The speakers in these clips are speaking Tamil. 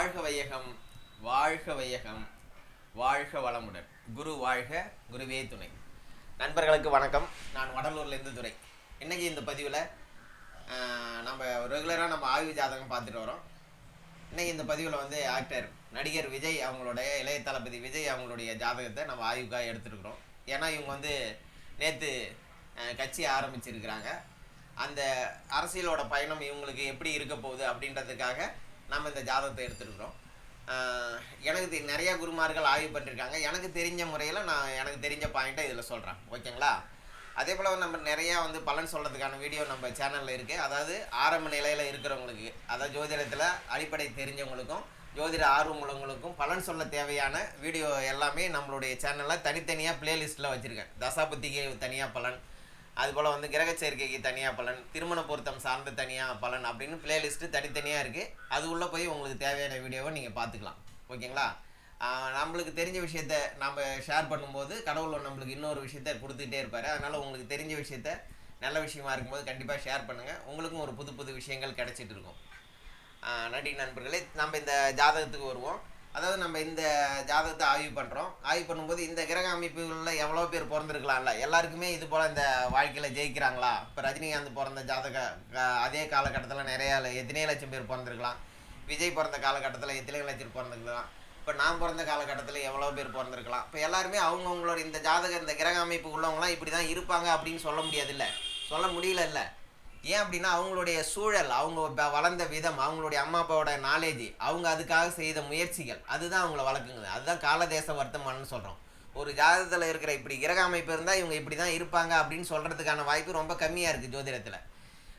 வாழ்க வையகம் வாழ்க வையகம் வாழ்க வளமுடன். குரு வாழ்க குருவே துணை. நண்பர்களுக்கு வணக்கம். நான் வடலூர்லேருந்து துறை இன்னைக்கு இந்த பதிவில் நம்ம ரெகுலராக நம்ம ஆய்வு ஜாதகம் பார்த்துட்டு வரோம். இன்னைக்கு இந்த பதிவில் வந்து ஆக்டர் நடிகர் விஜய் அவங்களுடைய இளைய தளபதி விஜய் அவங்களுடைய ஜாதகத்தை நம்ம ஆய்வுக்காக எடுத்துருக்குறோம். ஏன்னா இவங்க வந்து நேற்று கட்சி ஆரம்பிச்சிருக்கிறாங்க. அந்த அரசியலோட பயணம் இவங்களுக்கு எப்படி இருக்க போகுது அப்படின்றதுக்காக நம்ம இந்த ஜாதகத்தை எடுத்துருக்குறோம். எனக்கு தெ- நிறைய குருமார்கள் ஆய்வு பண்ணியிருக்காங்க எனக்கு தெரிஞ்ச முறையில் நான் எனக்கு தெரிஞ்ச பாயிண்ட்டை இதில் சொல்கிறேன் ஓகேங்களா? அதே போல் நம்ம நிறையா வந்து பலன் சொல்கிறதுக்கான வீடியோ நம்ம சேனலில் இருக்குது அதாவது ஆரம்ப நிலையில் இருக்கிறவங்களுக்கு அதாவது ஜோதிடத்தில் அடிப்படை தெரிஞ்சவங்களுக்கும் ஜோதிட ஆர்வம் உள்ளவங்களுக்கும் பலன் சொல்ல தேவையான வீடியோ எல்லாமே நம்மளுடைய சேனலில் தனித்தனியாக பிளேலிஸ்ட்டில் வச்சுருக்கேன். தசாபுத்திக்கு தனியாக பலன் அதுபோல் வந்து கிரக சேர்க்கைக்கு தனியாக பலன் திருமண பொருத்தம் சார்ந்த தனியாக பலன் அப்படின்னு பிளேலிஸ்ட்டு தனித்தனியாக இருக்குது அது உள்ளே போய் உங்களுக்கு தேவையான வீடியோவை நீங்கள் பார்த்துக்கலாம் ஓகேங்களா? நம்மளுக்கு தெரிஞ்ச விஷயத்த நம்ம ஷேர் பண்ணும்போது கடவுள் நம்மளுக்கு இன்னொரு விஷயத்த கொடுத்துக்கிட்டே இருப்பார். அதனால் உங்களுக்கு தெரிஞ்ச விஷயத்த நல்ல விஷயமா இருக்கும்போது கண்டிப்பாக ஷேர் பண்ணுங்கள் உங்களுக்கும் ஒரு புது புது விஷயங்கள் கிடச்சிட்டு இருக்கும். ஆஹ் நண்பர்களே. நம்ம இந்த ஜாதகத்துக்கு வருவோம். அதாவது நம்ம இந்த ஜாதகத்தை ஆய்வு பண்ணுறோம் ஆய்வு பண்ணும்போது இந்த கிரக அமைப்புகளில் எவ்வளோ பேர் பிறந்திருக்கலாம்ல? எல்லாருக்குமே இது போல் இந்த வாழ்க்கையில் ஜெயிக்கிறாங்களா? இப்போ ரஜினிகாந்த் பிறந்த ஜாதக அதே காலகட்டத்தில் நிறைய எத்தனை லட்சம் பேர் பிறந்திருக்கலாம். விஜய் பிறந்த காலகட்டத்தில் எத்தனை லட்சம் பிறந்திருக்கலாம். இப்போ நான் பிறந்த காலகட்டத்தில் எவ்வளோ பேர் பிறந்திருக்கலாம். இப்போ எல்லாருமே அவங்கவுங்களோட இந்த ஜாதக இந்த கிரக அமைப்பு உள்ளவங்களாம் இப்படி தான் இருப்பாங்க அப்படின்னு சொல்ல முடியாதுல்ல? சொல்ல முடியல இல்லை ஏன் அப்படின்னா அவங்களுடைய சூழல் அவங்க வளர்ந்த விதம் அவங்களுடைய அம்மா அப்பாவோட நாலேஜ் அவங்க அதுக்காக செய்த முயற்சிகள் அதுதான் அவங்கள வளர்க்குங்க அதுதான் காலதேச வர்த்தமானு சொல்கிறோம் ஒரு ஜாதகத்தில் இருக்கிற இப்படி கிரக அமைப்பு இருந்தால் இவங்க இப்படி தான் இருப்பாங்க அப்படின்னு சொல்கிறதுக்கான வாய்ப்பு ரொம்ப கம்மியாக இருக்குது ஜோதிடத்தில்.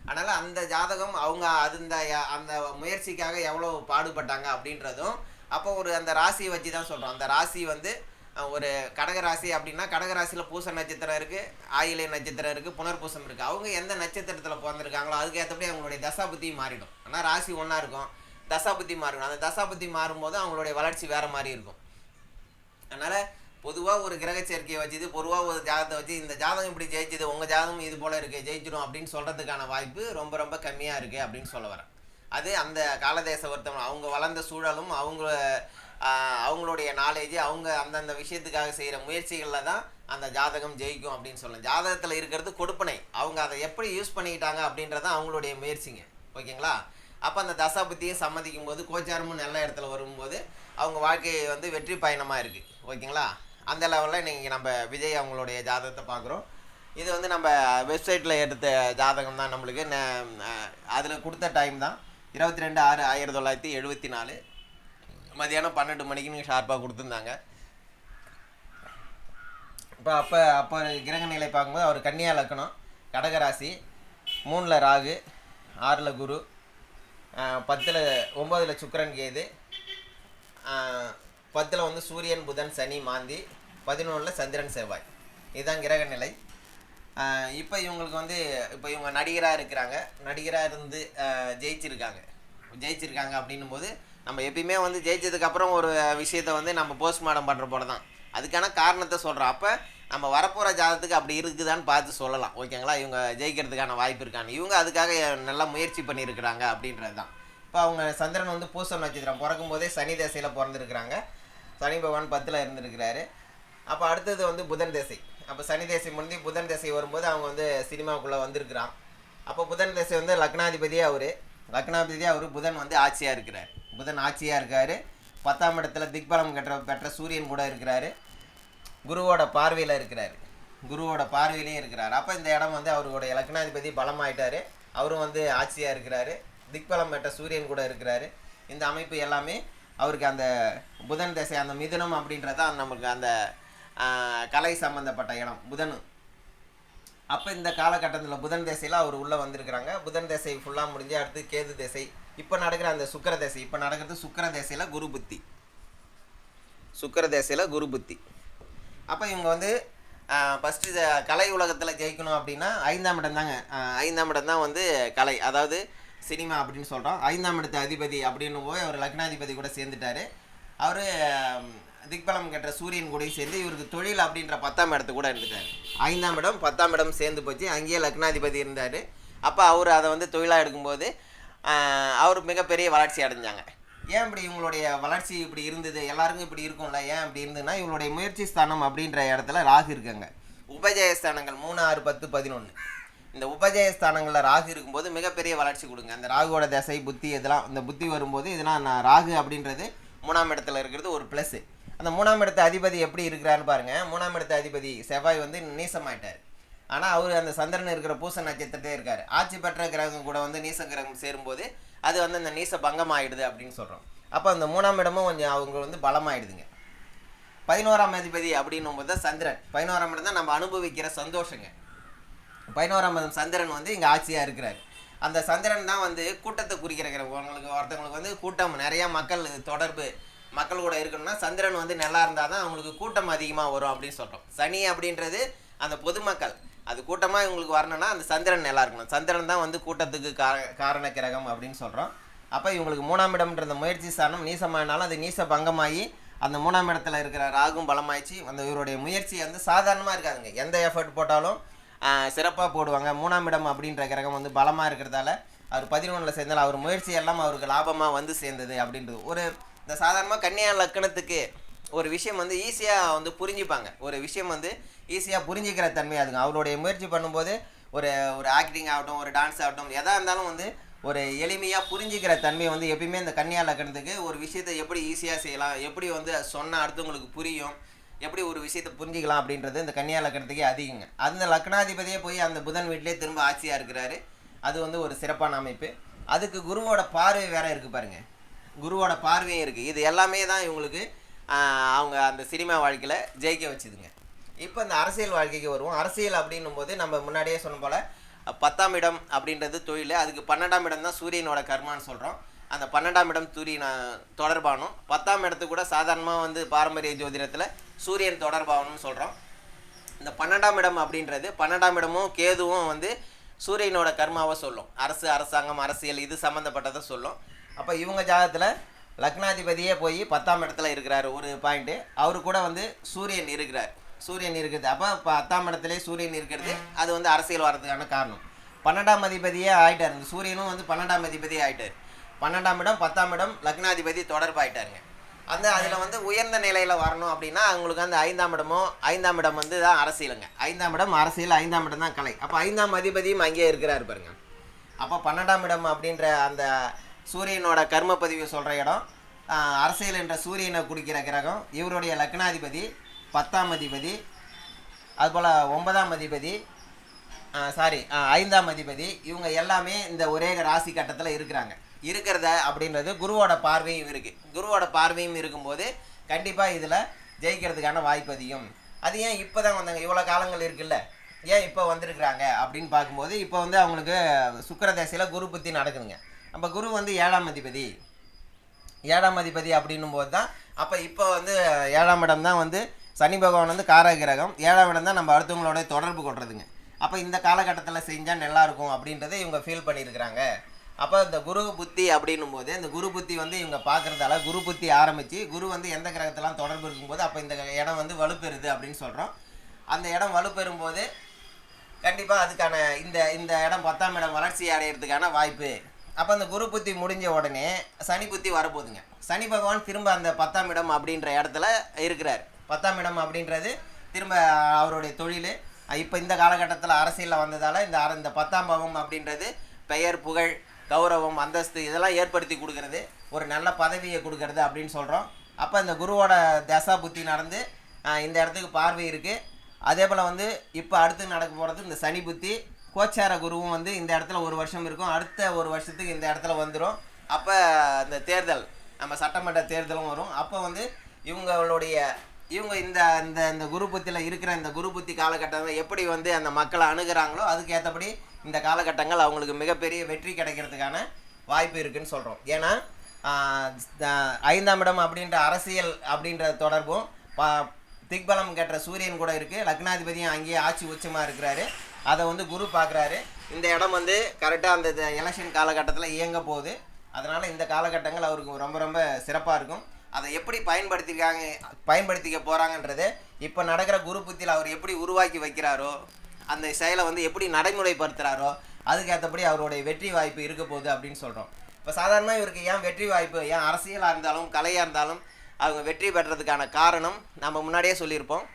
அதனால் அந்த ஜாதகம் அவங்க அது இந்த அந்த முயற்சிக்காக எவ்வளோ பாடுபட்டாங்க அப்படின்றதும் அப்போ ஒரு அந்த ராசியை வச்சு தான் சொல்கிறோம் அந்த ராசி வந்து ஒரு கடக ராசி அப்படின்னா கடகராசியில் பூச நட்சத்திரம் இருக்குது ஆயிலை நட்சத்திரம் இருக்குது புனர்பூசம் இருக்குது அவங்க எந்த நட்சத்திரத்தில் பிறந்திருக்காங்களோ அதுக்கு ஏற்றபடி அவங்களுடைய தசாபுத்தி மாறிடும். ஆனால் ராசி ஒன்றா இருக்கும். தசாபுத்தி மாறிடும். அந்த தசாபுத்தி மாறும்போது அவங்களுடைய வளர்ச்சி வேறு மாதிரி இருக்கும். அதனால் பொதுவாக ஒரு கிரக சேர்க்கையை வச்சுது பொதுவாக ஒரு ஜாதகத்தை வச்சு இந்த ஜாதகம் இப்படி ஜெயிச்சுது உங்கள் ஜாதகம் இது போல் இருக்குது ஜெயிச்சிடும் அப்படின்னு சொல்கிறதுக்கான வாய்ப்பு ரொம்ப ரொம்ப கம்மியாக இருக்குது அப்படின்னு சொல்ல வரேன். அது அந்த காலதேச ஒருத்தவங்க அவங்க வளர்ந்த சூழலும் அவங்க அவங்களுடைய நாலேஜ் அவங்க அந்தந்த விஷயத்துக்காக செய்கிற முயற்சிகளில் தான் அந்த ஜாதகம் ஜெயிக்கும் அப்படின்னு சொல்லலாம். ஜாதகத்தில் இருக்கிறது கொடுப்பனை. அவங்க அதை எப்படி யூஸ் பண்ணிக்கிட்டாங்க அப்படின்றது அவங்களுடைய முயற்சிங்க. ஓகேங்களா? அப்போ அந்த தசாபுத்தியும் சம்மதிக்கும் போது கோச்சாரமும் நல்ல இடத்துல வரும்போது அவங்க வாழ்க்கையை வந்து வெற்றி பயணமாக இருக்குது ஓகேங்களா? அந்த லெவலில் நீங்கள் நம்ம விஜய் அவங்களுடைய ஜாதகத்தை பார்க்குறோம். இது வந்து நம்ம வெப்சைட்டில் எடுத்த ஜாதகம் தான் நம்மளுக்கு. அதில் கொடுத்த டைம் தான். இருபத்தி ரெண்டு ஆறு ஆயிரத்தி தொள்ளாயிரத்தி எழுபத்தி நாலு. மதியானம் பன்னெண்டு மணிக்கு நீங்கள் ஷார்ப்பாக கொடுத்துருந்தாங்க. இப்போ அப்போ அப்போ கிரக நிலை பார்க்கும்போது அவர் கன்னியா லக்கணம் கடகராசி மூணில் ராகு ஆறில் குரு பத்தில் ஒம்பதில் சுக்கரன் கேது பத்தில் வந்து சூரியன் புதன் சனி மாந்தி பதினொன்றில் சந்திரன் செவ்வாய். இதுதான் கிரக நிலை. இப்போ இவங்களுக்கு வந்து இப்போ இவங்க நடிகராக இருக்கிறாங்க. நடிகராக இருந்து ஜெயிச்சிருக்காங்க. ஜெயிச்சிருக்காங்க அப்படின்னும் போது நம்ம எப்பயுமே வந்து ஜெயிச்சதுக்கப்புறம் ஒரு விஷயத்தை வந்து நம்ம போஸ்ட்மார்ட்டம் பண்ணுற போல தான் அதுக்கான காரணத்தை சொல்கிறோம் அப்போ நம்ம வரப்போகிற ஜாதகத்துக்கு அப்படி இருக்குதான்னு பார்த்து சொல்லலாம். ஓகேங்களா? இவங்க ஜெயிக்கிறதுக்கான வாய்ப்பு இருக்கான்னு. இவங்க அதுக்காக நல்லா முயற்சி பண்ணியிருக்கிறாங்க அப்படின்றது தான் இப்போ அவங்க சந்திரன் வந்து பூசம் நட்சத்திரம். பிறக்கும் போதே சனி தசையில் பிறந்திருக்கிறாங்க. சனி பகவான் பத்தில் இருந்திருக்கிறாரு. அப்போ அடுத்தது வந்து புதன் தசை. அப்போ சனி திசை முடிஞ்சு புதன் தசை வரும்போது அவங்க வந்து சினிமாவுக்குள்ளே வந்திருக்கிறான். அப்போ புதன் தசை வந்து லக்னாதிபதியே அவர். லக்னாதிபதியே அவர் புதன் வந்து ஆட்சியாக இருக்கிறார். புதன் ஆட்சியாக இருக்கார். பத்தாம் இடத்துல திக்பலம் பெற்ற பெற்ற சூரியன் கூட இருக்கிறாரு. குருவோட பார்வையில் இருக்கிறார். குருவோட பார்வையிலையும் இருக்கிறார். அப்போ இந்த இடம் வந்து அவரோட இலக்கணாதிபதி பலமாயிட்டார். அவரும் வந்து ஆட்சியாக இருக்கிறாரு. திக்பலம் பெற்ற சூரியன் கூட இருக்கிறாரு. இந்த அமைப்பு எல்லாமே அவருக்கு அந்த புதன் திசை அந்த மிதுனம் அப்படின்றதா நமக்கு அந்த கலை சம்பந்தப்பட்ட இடம் புதன். அப்போ இந்த காலகட்டத்தில் புதன் திசையில் அவர் உள்ளே வந்திருக்கிறாங்க. புதன் திசை ஃபுல்லாக முடிஞ்சு அடுத்து கேது திசை இப்போ நடக்கிற அந்த சுக்கர தசை இப்போ நடக்கிறது சுக்கர தசையில் குரு புத்தி. சுக்கர தசையில் குரு புத்தி. அப்போ இவங்க வந்து ஃபஸ்ட்டு கலை உலகத்தில் ஜெயிக்கணும் அப்படின்னா ஐந்தாம் இடம் தாங்க. ஐந்தாம் இடம் தான் வந்து கலை. அதாவது சினிமா அப்படின்னு சொல்கிறோம் ஐந்தாம் இடத்து அதிபதி அப்படின்னு போய் அவர் லக்னாதிபதி கூட சேர்ந்துட்டாரு. அவர் திக்பலம் கட்டுற சூரியன் கூடயும் சேர்ந்து இவருக்கு தொழில் அப்படின்ற பத்தாம் இடத்து கூட இருந்துட்டார் ஐந்தாம் இடம் பத்தாம் இடம் சேர்ந்து போச்சு. அங்கேயே லக்னாதிபதி இருந்தார். அப்போ அவர் அதை வந்து தொழிலாக எடுக்கும்போது அவர் மிகப்பெரிய வளர்ச்சி அடைஞ்சாங்க. ஏன் இப்படி இவங்களுடைய வளர்ச்சி இப்படி இருந்தது? எல்லாருக்கும் இப்படி இருக்கும்ல ஏன் இப்படி இருந்ததுன்னா இவங்களுடைய முயற்சி ஸ்தானம் அப்படின்ற இடத்துல ராகு இருக்காங்க. உபஜயஸ்தானங்கள் மூணு ஆறு பத்து பதினொன்று இந்த உபஜயஸ்தானங்களில் ராகு இருக்கும்போது மிகப்பெரிய வளர்ச்சி கொடுங்க. அந்த ராகுவோட தசை புத்தி இதெல்லாம் இந்த புத்தி வரும்போது இதெல்லாம் நான் ராகு அப்படின்றது மூணாம் இடத்துல இருக்கிறது ஒரு ப்ளஸ்ஸு அந்த மூணாம் இடத்த அதிபதி எப்படி இருக்கிறாரு பாருங்கள் மூணாம் இடத்த அதிபதி செவ்வாய் வந்து நீசமாயிட்டார். ஆனால் அவர் அந்த சந்திரன் இருக்கிற பூச நட்சத்திரத்தே இருக்கார். ஆட்சி பெற்ற கிரகம் கூட வந்து நீச கிரகம் சேரும்போது அது வந்து அந்த நீச பங்கம் ஆகிடுது அப்படின்னு சொல்கிறோம் அப்போ அந்த மூணாம் இடமும் கொஞ்சம் அவங்க வந்து பலமாயிடுதுங்க. பதினோராம் அதிபதி அப்படின்னும் போது தான் சந்திரன். பதினோராம் இடம் தான் நம்ம அனுபவிக்கிற சந்தோஷங்க. பதினோராம் இடம் சந்திரன் வந்து இங்கே ஆட்சியாக இருக்கிறார். அந்த சந்திரன் தான் வந்து கூட்டத்தை குறிக்கிற உங்களுக்கு ஒருத்தவங்களுக்கு வந்து கூட்டம் நிறையா மக்கள் தொடர்பு மக்கள் கூட இருக்கணும்னா சந்திரன் வந்து நல்லா இருந்தால் தான் அவங்களுக்கு கூட்டம் அதிகமாக வரும் அப்படின்னு சொல்கிறோம் சனி அப்படின்றது அந்த பொதுமக்கள். அது கூட்டமாக இவங்களுக்கு வரணும்னா அந்த சந்திரன் நல்லா இருக்கணும். சந்திரன் தான் வந்து கூட்டத்துக்கு கார காரண கிரகம் அப்படின்னு சொல்கிறோம் அப்போ இவங்களுக்கு மூணாம் இடம்ன்ற அந்த முயற்சி ஸ்தானம் நீசமானாலும் அது நீச பங்கமாகி அந்த மூணாம் இடத்துல இருக்கிற ராகும் பலமாயிடுச்சு அந்த இவருடைய முயற்சி வந்து சாதாரணமாக இருக்காதுங்க. எந்த எஃபர்ட் போட்டாலும் சிறப்பாக போடுவாங்க. மூணாம் இடம் அப்படின்ற கிரகம் வந்து பலமாக இருக்கிறதால அவர் பதினொன்றில் சேர்ந்தால் அவர் முயற்சி எல்லாம் அவருக்கு லாபமாக வந்து சேர்ந்தது அப்படின்றது. ஒரு இந்த சாதாரணமாக கன்னியா லக்கணத்துக்கு ஒரு விஷயம் வந்து ஈஸியாக வந்து புரிஞ்சுப்பாங்க. ஒரு விஷயம் வந்து ஈஸியாக புரிஞ்சிக்கிற தன்மை அதுங்க. அவருடைய முயற்சி பண்ணும்போது ஒரு ஒரு ஆக்டிங் ஆகட்டும் ஒரு டான்ஸ் ஆகட்டும் எதாக இருந்தாலும் வந்து ஒரு எளிமையாக புரிஞ்சுக்கிற தன்மை வந்து எப்பயுமே இந்த கன்னியா லக்கணத்துக்கு ஒரு விஷயத்தை எப்படி ஈஸியாக செய்யலாம் எப்படி வந்து சொன்னால் அடுத்தவங்களுக்கு புரியும் எப்படி ஒரு விஷயத்தை புரிஞ்சிக்கலாம் அப்படின்றது இந்த கன்னியா லக்கணத்துக்கே அதிகங்க. அந்த லக்னாதிபதியே போய் அந்த புதன் வீட்டிலே திரும்ப ஆட்சியாக இருக்கிறாரு. அது வந்து ஒரு சிறப்பான அமைப்பு. அதுக்கு குருவோட பார்வை வேற இருக்கு பாருங்க. குருவோட பார்வையும் இருக்குது இது எல்லாமே தான் இவங்களுக்கு அவங்க அந்த சினிமா வாழ்க்கையில் ஜெயிக்க வச்சுதுங்க. இப்போ இந்த அரசியல் வாழ்க்கைக்கு வருவோம். அரசியல் அப்படின்னும் போது நம்ம முன்னாடியே சொன்ன போல் பத்தாம் இடம் அப்படின்றது தொழில் அதுக்கு பன்னெண்டாம் இடம் தான் சூரியனோட கர்மான்னு சொல்கிறோம் அந்த பன்னெண்டாம் இடம் சூரியன் தொடர்பானும் பத்தாம் இடத்துக்கு கூட சாதாரணமாக வந்து பாரம்பரிய ஜோதிடத்தில் சூரியன் தொடர்பாகணும்னு சொல்கிறோம் இந்த பன்னெண்டாம் இடம் அப்படின்றது பன்னெண்டாம் இடமும் கேதுவும் வந்து சூரியனோட கர்மாவை சொல்லும். அரசு அரசாங்கம் அரசியல் இது சம்மந்தப்பட்டதை சொல்லும். அப்போ இவங்க ஜாதகத்தில் லக்னாதிபதியே போய் பத்தாம் இடத்துல இருக்கிறார் ஒரு பாயிண்ட்டு அவரு கூட வந்து சூரியன் இருக்கிறார். சூரியன் இருக்கிறது அப்போ பத்தாம் இடத்துலேயே சூரியன் இருக்கிறது. அது வந்து அரசியல் வர்றதுக்கான காரணம். பன்னெண்டாம் அதிபதியே ஆயிட்டார். இந்த சூரியனும் வந்து பன்னெண்டாம் அதிபதியே ஆகிட்டார் பன்னெண்டாம் இடம் பத்தாம் இடம் லக்னாதிபதி தொடர்பாயிட்டாருங்க. அந்த அதில் வந்து உயர்ந்த நிலையில் வரணும் அப்படின்னா அவங்களுக்கு அந்த ஐந்தாம் இடமும் ஐந்தாம் இடம் வந்து தான் அரசியலுங்க. ஐந்தாம் இடம் அரசியல் ஐந்தாம் இடம் தான் கலை. அப்போ ஐந்தாம் அதிபதியும் அங்கேயே இருக்கிறாரு பாருங்க. அப்போ பன்னெண்டாம் இடம் அப்படின்ற அந்த சூரியனோட கர்ம பதிவு சொல்கிற இடம் அரசியல் என்ற சூரியனை குடிக்கிற கிரகம். இவருடைய லக்னாதிபதி பத்தாம் அதிபதி அதுபோல் ஒன்பதாம் அதிபதி சாரி ஐந்தாம் அதிபதி இவங்க எல்லாமே இந்த ஒரே ராசி கட்டத்தில் இருக்கிறாங்க. இருக்கிறத அப்படின்றது குருவோட பார்வையும் இருக்குது குருவோட பார்வையும் இருக்கும்போது கண்டிப்பாக இதில் ஜெயிக்கிறதுக்கான வாய்ப்பு அதிகம். அது ஏன் இப்போ தான் வந்தாங்க? இவ்வளோ காலங்கள் இருக்குல்ல. ஏன் இப்போ வந்திருக்கிறாங்க? அப்படின்னு பார்க்கும்போது இப்போ வந்து அவங்களுக்கு சுக்கிர தசையில் குரு புத்தி நடக்குதுங்க. நம்ம குரு வந்து ஏழாம் அதிபதி. ஏழாம் அதிபதி அப்படின்னும் போது தான் அப்போ இப்போ வந்து ஏழாம் இடம் தான் வந்து சனி பகவான் வந்து காரகிரகம். ஏழாம் இடம் தான் நம்ம அடுத்தவங்களோட தொடர்பு கொள்றதுங்க. அப்போ இந்த காலகட்டத்தில் செஞ்சால் நல்லா இருக்கும் அப்படின்றத இவங்க ஃபீல் பண்ணியிருக்கிறாங்க அப்போ இந்த குரு புத்தி அப்படின்னும் போது இந்த குரு புத்தி வந்து இவங்க பார்க்குறதால குரு புத்தி ஆரம்பித்து குரு வந்து எந்த கிரகத்தெல்லாம் தொடர்பு இருக்கும்போது அப்போ இந்த இடம் வந்து வலுப்பெறுது அப்படின்னு சொல்கிறோம் அந்த இடம் வலுப்பெறும் போது கண்டிப்பாக அதுக்கான இந்த இந்த இடம் பத்தாம் இடம் வளர்ச்சி அடையிறதுக்கான வாய்ப்பு அப்போ அந்த குரு புத்தி முடிஞ்ச உடனே சனி புத்தி வரப்போகுதுங்க. சனி பகவான் திரும்ப அந்த பத்தாம் இடம் அப்படின்ற இடத்துல இருக்கிறார். பத்தாம் இடம் அப்படின்றது திரும்ப அவருடைய தொழில். இப்போ இந்த காலகட்டத்தில் அரசியலில் வந்ததால் இந்த அர- இந்த பத்தாம் பாவம் அப்படின்றது பெயர் புகழ் கௌரவம் அந்தஸ்து இதெல்லாம் ஏற்படுத்தி கொடுக்கறது. ஒரு நல்ல பதவியை கொடுக்கறது அப்படின்னு சொல்கிறோம் அப்போ இந்த குருவோட தசா புத்தி நடந்து இந்த இடத்துக்கு பார்வை இருக்குது அதே போல் வந்து இப்போ அடுத்து நடக்க போகிறது இந்த சனி புத்தி கோச்சார குருவும் வந்து இந்த இடத்துல ஒரு வருஷம் இருக்கும். அடுத்த ஒரு வருஷத்துக்கு இந்த இடத்துல வந்துடும் அப்போ அந்த தேர்தல் நம்ம சட்டமன்ற தேர்தலும் வரும். அப்போ வந்து இவங்களுடைய இவங்க இந்த இந்த இந்த குரு புத்தியில் இருக்கிற இந்த குரு புத்தி காலகட்டத்தில் எப்படி வந்து அந்த மக்களை அணுகிறாங்களோ அதுக்கேற்றபடி இந்த காலகட்டங்கள் அவங்களுக்கு மிகப்பெரிய வெற்றி கிடைக்கிறதுக்கான வாய்ப்பு இருக்குன்னு சொல்கிறோம் ஏன்னா ஐந்தாம் இடம் அப்படின்ற அரசியல் அப்படின்ற தொடர்பும் ப திக்பலம் கெட்ட சூரியன் கூட இருக்குது லக்னாதிபதியும் அங்கேயே ஆட்சி உச்சமாக இருக்கிறாரு. அதை வந்து குரு பார்க்குறாரு. இந்த இடம் வந்து கரெக்டாக அந்த எலெக்ஷன் காலகட்டத்தில் இயங்க போகுது. அதனால் இந்த காலகட்டங்கள் அவருக்கு ரொம்ப ரொம்ப சிறப்பாக இருக்கும். அதை எப்படி பயன்படுத்திருக்காங்க பயன்படுத்திக்க போகிறாங்கன்றது இப்போ நடக்கிற குரு புத்தியில் அவர் எப்படி உருவாக்கி வைக்கிறாரோ அந்த செயலை வந்து எப்படி நடைமுறைப்படுத்துகிறாரோ அதுக்கேற்றபடி அவருடைய வெற்றி வாய்ப்பு இருக்க போகுது அப்படின்னு சொல்கிறோம் இப்போ சாதாரணமாக இவருக்கு ஏன் வெற்றி வாய்ப்பு ஏன் அரசியலாக இருந்தாலும் கலையாக இருந்தாலும் அவங்க வெற்றி பெற்றதுக்கான காரணம் நம்ம முன்னாடியே சொல்லியிருப்போம்.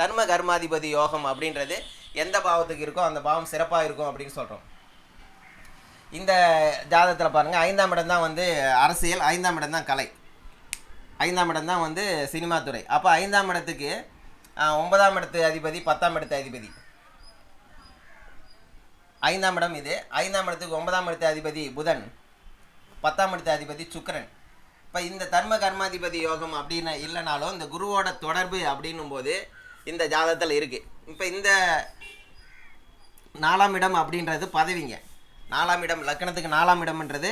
தர்ம கர்மாதிபதி யோகம் அப்படின்றது எந்த பாவத்துக்கு இருக்கோ அந்த பாவம் சிறப்பாக இருக்கும் அப்படின்னு சொல்கிறோம் இந்த ஜாதகத்தில் பாருங்கள் ஐந்தாம் இடம் தான் வந்து அரசியல் ஐந்தாம் இடம் தான் கலை. ஐந்தாம் இடம் தான் வந்து சினிமா துறை. அப்போ ஐந்தாம் இடத்துக்கு ஒன்பதாம் இடத்து அதிபதி பத்தாம் இடத்து அதிபதி. ஐந்தாம் இடம் இது. ஐந்தாம் இடத்துக்கு ஒன்பதாம் இடத்து அதிபதி புதன். பத்தாம் இடத்து அதிபதி சுக்கரன். இப்போ இந்த தர்ம கர்மாதிபதி யோகம் அப்படின்னு இல்லைனாலும் இந்த குருவோட தொடர்பு அப்படின்னும் போது இந்த ஜாதகத்தில் இருக்குது இப்போ இந்த நாலாம் இடம் அப்படின்றது பதவிங்க. நாலாம் இடம் லக்கணத்துக்கு நாலாம் இடம்ன்றது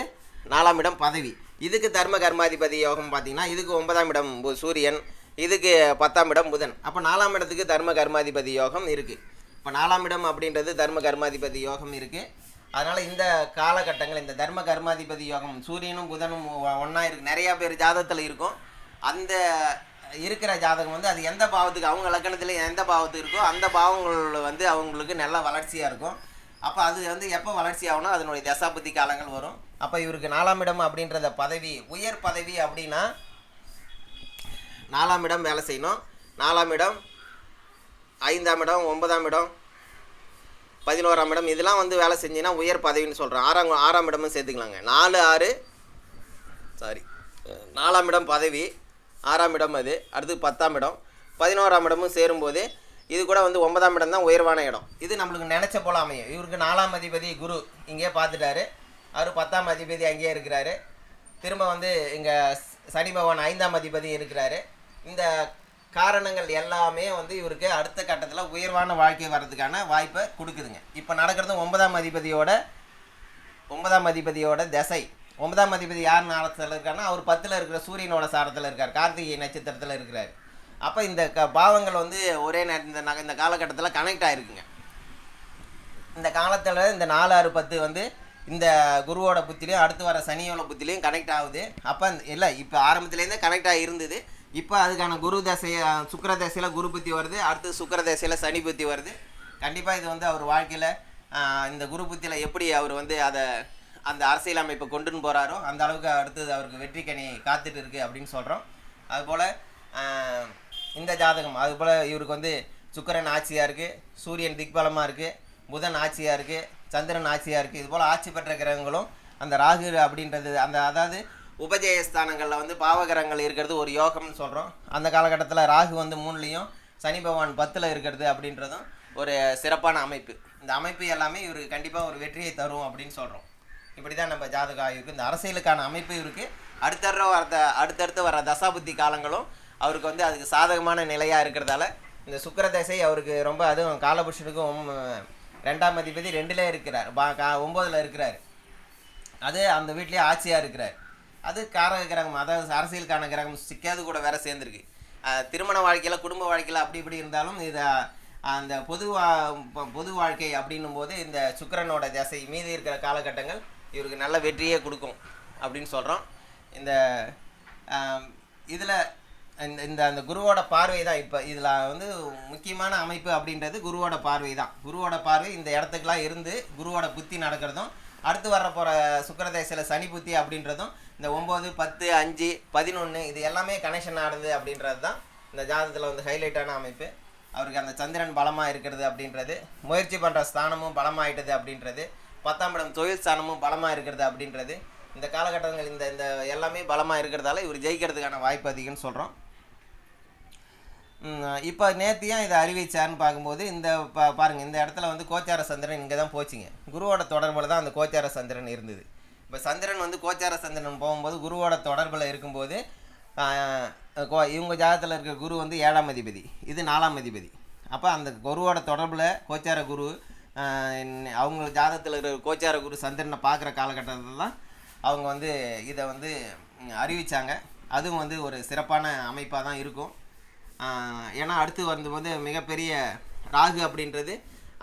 நாலாம் இடம் பதவி. இதுக்கு தர்ம கர்மாதிபதி யோகம் பார்த்தீங்கன்னா இதுக்கு ஒன்பதாம் இடம் சூரியன் இதுக்கு பத்தாம் இடம் புதன். அப்போ நாலாம் இடத்துக்கு தர்ம கர்மாதிபதி யோகம் இருக்குது இப்போ நாலாம் இடம் அப்படின்றது தர்ம கர்மாதிபதி யோகம் இருக்குது அதனால் இந்த காலகட்டங்கள் இந்த தர்ம கர்மாதிபதி யோகம் சூரியனும் புதனும் ஒன்றா இருக்கு. நிறையா பேர் ஜாதகத்தில் இருக்கும். அந்த இருக்கிற ஜாதகம் வந்து அது எந்த பாவத்துக்கு அவங்க லக்கணத்தில் எந்த பாவத்துக்கு இருக்கோ அந்த பாவங்கள் வந்து அவங்களுக்கு நல்ல வளர்ச்சியாக இருக்கும். அப்போ அது வந்து எப்போ வளர்ச்சி ஆகணும் அதனுடைய தசாபதி காலங்கள் வரும். அப்போ இவருக்கு நாலாம் இடம் அப்படின்றத பதவி உயர் பதவி அப்படின்னா நாலாம் இடம் வேலை செய்யணும். நாலாம் இடம் ஐந்தாம் இடம் ஒன்பதாம் இடம் பதினோராம் இடம் இதெல்லாம் வந்து வேலை செஞ்சீங்கன்னா உயர் பதவின்னு சொல்கிறேன் ஆறாம் ஆறாம் இடமும் சேர்த்துக்கலாங்க. நாலு ஆறு சாரி நாலாம் இடம் பதவி ஆறாம் இடம் அது. அடுத்து பத்தாம் இடம். பதினோராம் இடமும் சேரும்போது இது கூட வந்து ஒன்பதாம் இடம் தான் உயர்வான இடம். இது நம்மளுக்கு நினச்ச போல அமையும். இவருக்கு நாலாம் அதிபதி குரு இங்கேயே பார்த்துட்டாரு. அவர் பத்தாம் அதிபதி அங்கேயே இருக்கிறாரு. திரும்ப வந்து இங்கே சனி பகவான் ஐந்தாம் அதிபதி இருக்கிறாரு. இந்த காரணங்கள் எல்லாமே வந்து இவருக்கு அடுத்த கட்டத்தில் உயர்வான வாழ்க்கை வர்றதுக்கான வாய்ப்பை கொடுக்குதுங்க. இப்போ நடக்கிறது ஒன்பதாம் அதிபதியோட ஒன்பதாம் அதிபதியோட திசை. ஒன்பதாம் அதிபதி யார் நாளத்தில் இருக்காருன்னா அவர் பத்தில் இருக்கிற சூரியனோட சாரத்தில் இருக்கார். கார்த்திகை நட்சத்திரத்தில் இருக்கிறார். அப்போ இந்த க பாவங்கள் வந்து ஒரே நேர இந்த நக இந்த காலகட்டத்தில் கனெக்ட் ஆகிருக்குங்க இந்த காலத்தில் இந்த நாலு ஆறு பத்து வந்து இந்த குருவோட புத்திலையும் அடுத்து வர சனியோட புத்திலையும் கனெக்ட் ஆகுது. அப்போ இல்லை இப்போ ஆரம்பத்துலேருந்தே கனெக்ட் ஆகி இருந்தது இப்போ அதுக்கான குரு தசைய சுக்கர தசையில் குரு புத்தி வருது. அடுத்து சுக்கர தசையில் சனி புத்தி வருது. கண்டிப்பாக இது வந்து அவர் வாழ்க்கையில் இந்த குரு புத்தியில் எப்படி அவர் வந்து அதை அந்த அரசியல் அமைப்பை கொண்டுன்னு போகிறாரோ அந்த அளவுக்கு அடுத்தது அவருக்கு வெற்றி கனி காத்துட்டு இருக்கு அப்படின்னு சொல்கிறோம் அதுபோல் இந்த ஜாதகம் அதுபோல் இவருக்கு வந்து சுக்கிரன் ஆட்சியாக இருக்குது சூரியன் திக்பலமாக இருக்குது புதன் ஆட்சியாக இருக்குது சந்திரன் ஆட்சியாக இருக்குது இதுபோல் ஆட்சி பெற்ற கிரகங்களும் அந்த ராகு அப்படின்றது அந்த அதாவது உபஜயஸ்தானங்களில் வந்து பாவகிரகங்கள் இருக்கிறது ஒரு யோகம்னு சொல்கிறோம் அந்த காலகட்டத்தில் ராகு வந்து மூணுலேயும் சனி பகவான் பத்தில் இருக்கிறது அப்படின்றதும் ஒரு சிறப்பான அமைப்பு. இந்த அமைப்பு எல்லாமே இவருக்கு கண்டிப்பாக ஒரு வெற்றியை தரும் அப்படின்னு சொல்கிறோம் இப்படி தான் நம்ம ஜாதக ஆய்வுக்கு இந்த அரசியலுக்கான அமைப்பு இருக்குது அடுத்தடுற வர அடுத்தடுத்து வர தசாபுத்தி காலங்களும் அவருக்கு வந்து அதுக்கு சாதகமான நிலையாக இருக்கிறதால இந்த சுக்கர தசை அவருக்கு ரொம்ப அதுவும் காலபுருஷனுக்கும் ரெண்டாம் அதிபதி ரெண்டுல இருக்கிறார். பா கா ஒம்போதில் இருக்கிறார். அது அந்த வீட்லேயே ஆட்சியாக இருக்கிறார். அது காரக கிரகம் அதாவது அரசியலுக்கான கிரகம் சிக்காது கூட வேற சேர்ந்துருக்கு. திருமண வாழ்க்கையில் குடும்ப வாழ்க்கையில் அப்படி இப்படி இருந்தாலும் இது அந்த பொது வா- பொது வாழ்க்கை அப்படின்னும் போது இந்த சுக்கரனோட தசை மீதி இருக்கிற காலகட்டங்கள் இவருக்கு நல்ல வெற்றியே கொடுக்கும் அப்படின்னு சொல்கிறோம் இந்த இதில் இந்த இந்த அந்த குருவோட பார்வை தான் இப்போ இதில் வந்து முக்கியமான அமைப்பு அப்படின்றது குருவோட பார்வை தான். குருவோட பார்வை இந்த இடத்துக்குலாம் இருந்து குருவோட புத்தி நடக்கிறதும் அடுத்து வர போகிற சுக்கரதேசில் சனி புத்தி அப்படின்றதும் இந்த ஒம்பது பத்து அஞ்சு பதினொன்று இது எல்லாமே கனெக்ஷன் ஆடுது அப்படின்றது தான் இந்த ஜாதகத்தில் வந்து ஹைலைட்டான அமைப்பு. அவருக்கு அந்த சந்திரன் பலமாக இருக்கிறது அப்படின்றது முயற்சி பண்ணுற ஸ்தானமும் பலமாயிட்டது அப்படின்றது பத்தாம் இடம் தொழில் ஸ்தானமும் பலமாக இருக்கிறது அப்படின்றது. இந்த காலகட்டங்கள் இந்த இந்த எல்லாமே பலமாக இருக்கிறதால இவர் ஜெயிக்கிறதுக்கான வாய்ப்பு அதிகம்னு சொல்கிறோம் இப்போ நேற்று ஏன் இதை அறிவிச்சார்னு பார்க்கும்போது இந்த பா பாருங்கள் இந்த இடத்துல வந்து கோச்சார சந்திரன் இங்கே தான் போச்சுங்க. குருவோட தொடர்பில் தான் அந்த கோச்சார சந்திரன் இருந்தது. இப்போ சந்திரன் வந்து கோச்சார சந்திரன் போகும்போது குருவோட தொடர்பில் இருக்கும்போது கோ- இவங்க ஜாதகத்தில் இருக்கிற குரு வந்து ஏழாம் அதிபதி இது நாலாம் அதிபதி. அப்போ அந்த குருவோட தொடர்பில் கோச்சார குரு அவங்க ஜாதகத்தில் இருக்கிற கோச்சார குரு சந்திரனை பார்க்குற காலகட்டத்தில் தான் அவங்க வந்து இதை வந்து அறிவித்தாங்க அதுவும் வந்து ஒரு சிறப்பான அமைப்பாக தான் இருக்கும். ஏன்னா அடுத்து வரும்போது மிகப்பெரிய ராகு அப்படின்றது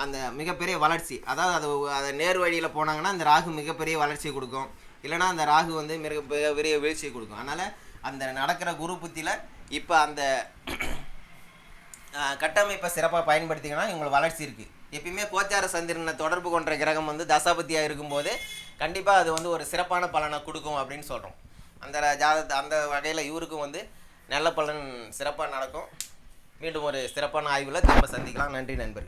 அந்த மிகப்பெரிய வளர்ச்சி. அதாவது அது அதை நேர் வழியில் போனாங்கன்னா அந்த ராகு மிகப்பெரிய வளர்ச்சி கொடுக்கும். இல்லைன்னா அந்த ராகு வந்து மிக பெரிய வீழ்ச்சி கொடுக்கும். அதனால் அந்த நடக்கிற குரு புத்தியில் இப்போ அந்த கட்டமைப்பை சிறப்பாக பயன்படுத்திங்கன்னா இவங்களுக்கு வளர்ச்சி இருக்குது எப்பயுமே கோச்சார சந்திரனை தொடர்பு கொண்ட கிரகம் வந்து தசாபதியாக இருக்கும்போது கண்டிப்பாக அது வந்து ஒரு சிறப்பான பலனை கொடுக்கும் அப்படின்னு சொல்கிறோம் அந்த ர- ஜாதகத்தை அந்த வகையில் இவருக்கும் வந்து நல்ல பலன் சிறப்பாக நடக்கும். மீண்டும் ஒரு சிறப்பான ஆய்வில் திரும்ப சந்திக்கலாம். நன்றி நண்பர்கள்.